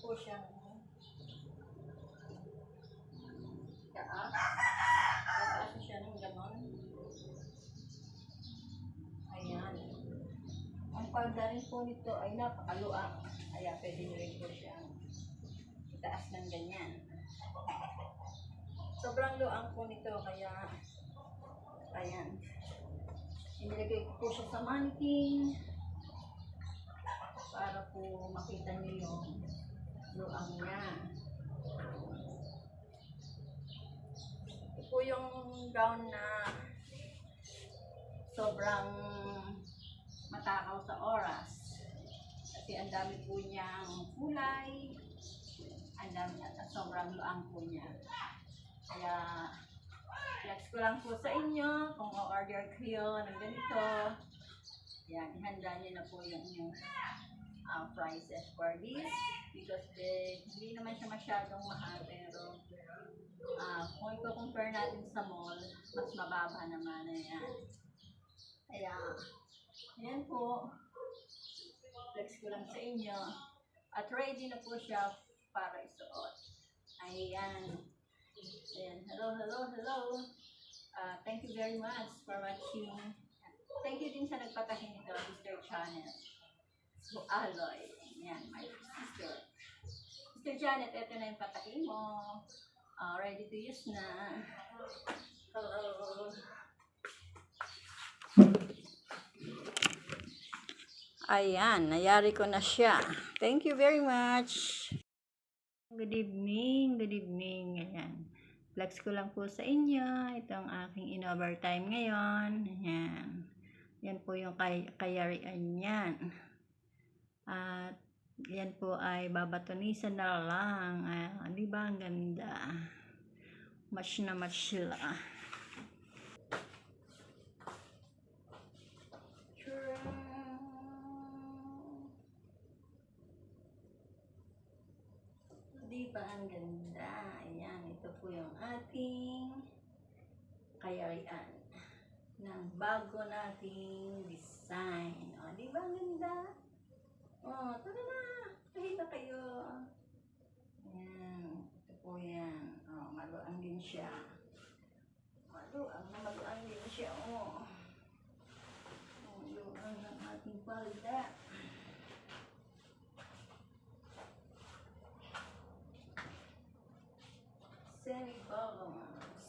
po siyang taas. Tataas siya ng ganon. Ayan. Ang palda rin po nito ay napakaluang. Kaya pwede nyo rin po siyang itaas ng ganyan. Sobrang luang po nito kaya ayan. Inilagay ko po siya sa mannequin para po makita niyo yung luang niya. Ito po gown na sobrang matakaw sa oras. Kasi ang dami po niyang kulay, ang dami at sobrang luang po niya. Kaya, flex ko lang po sa inyo kung o-order kayo ng ganito. Yan, ihanda niyo na po yung inyong uh, prices for this because the, hindi naman siya masyadong mahal pero uh, kung i-compare natin sa mall, mas mababa naman na yan. Kaya, ayan po. Flex ko lang sa inyo. At ready na po siya para isuot. Ayan. Ayan. Hello, hello, hello. Uh, thank you very much for watching. Thank you din sa nagpatahin nito, Mr. Channel. So, Aloy. Ayan, my sister. Mr. Janet, ito na yung patahin mo. Ah, ready to use na. Hello. Ayan, nayari ko na siya. Thank you very much. Good evening, good evening. Ayan. Flex ko lang po sa inyo. Ito ang aking in-overtime ngayon. Ayan. Yan po yung kay kayarian niyan. At yan po ay babatonisan na lang. Ah, di ba ang ganda? Match na match sila. Di ang ganda? Ayan, ito po yung ating kayarian ng bago nating design. O, di ba ang ganda? O, tara na! Kahit na kayo. Ayan, ito po yan. O, maluang din siya. Maluang na maluang din siya. O, maluang ng ating palda. Semi-bottoms.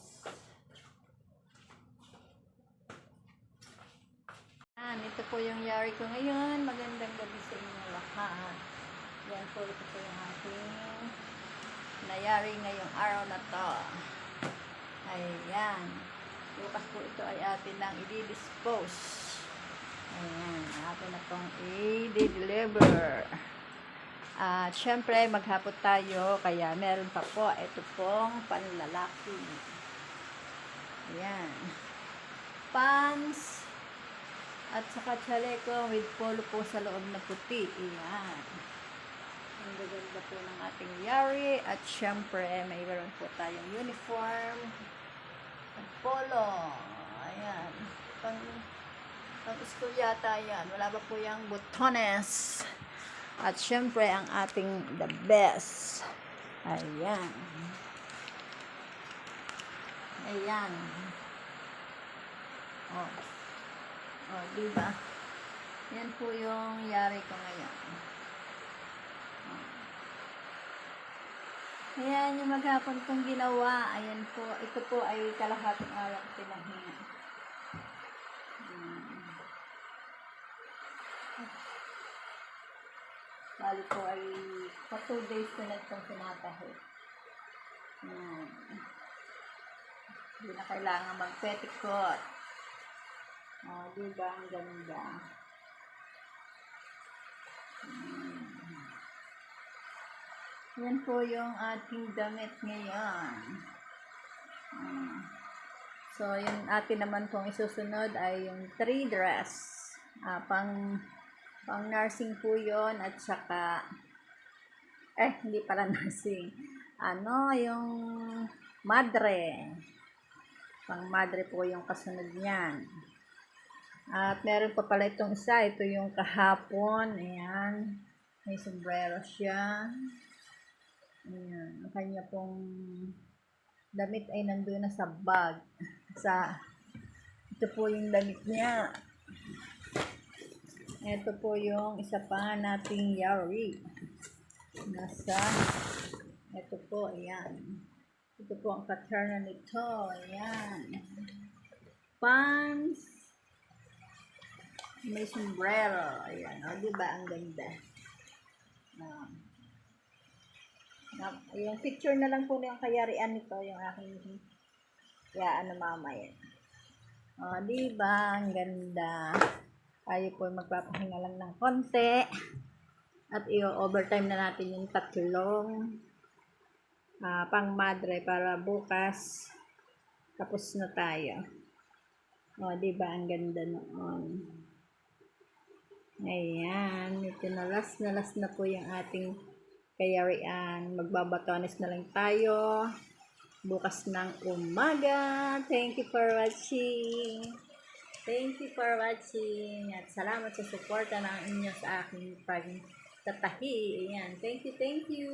Yan, ito po yung yari ko ngayon. Magandang gabi sa inyo lahat. Yan po, ito po yung ating nayari ngayong araw na to. Ayan. Bukas po ito ay atin lang i-dispose. Ayan, atin na pong i-deliver. At syempre, maghapot tayo, kaya meron pa po, ito pong panlalaki. Ayan. Pants, at saka chaleco with polo po sa loob na puti. Ayan. Ang gaganda po ng ating yari. At syempre, mayroon po tayong uniform. At polo. Ayan. Pang, pang school yata yan. Wala ba po yung butones? At syempre, ang ating the best. Ayan. Ayan. Oh. Oh, di ba? Yan po yung yari ko ngayon. Oh. Ayan yung maghapon kong ginawa. Ayan po. Ito po ay kalahating araw ko pinahinga. Hmm. Po ay pa two days ko na itong pinatahi. Ayan. Hindi na kailangan mag-petticoat. Oh, di ba ang ganda? Hmm. Yan po yung ating damit ngayon. Hmm. So, yung atin naman pong isusunod ay yung three dress. Ah, pang pang nursing po yon at saka eh, hindi pala nursing. Ano, yung madre. Pang madre po yung kasunod niyan. At meron pa pala itong isa. Ito yung kahapon. Ayan. May sombrero siya. Ayan, ang kanya pong damit ay nandun na sa bag. Sa, ito po yung damit niya. Ito po yung isa pa nating yari. Nasa, ito po, ayan. Ito po ang pattern nito, ayan. Pants, may sombrero, ayan. O, di ba ang ganda? Ah. Na, yung picture na lang po yung kayarian nito, yung aking kaya ano mamaya. O, di ba? Ang ganda. Tayo po magpapahinga lang ng konti. At i-overtime na natin yung tatlong ah, pang madre para bukas tapos na tayo. O, di ba? Ang ganda noon. Ayan. Ito na last na last na po yung ating kayarian. Magbabatones na lang tayo. Bukas ng umaga. Thank you for watching. Thank you for watching. At salamat sa suporta ng inyo sa aking pagtatahi. Ayan. Thank you, thank you.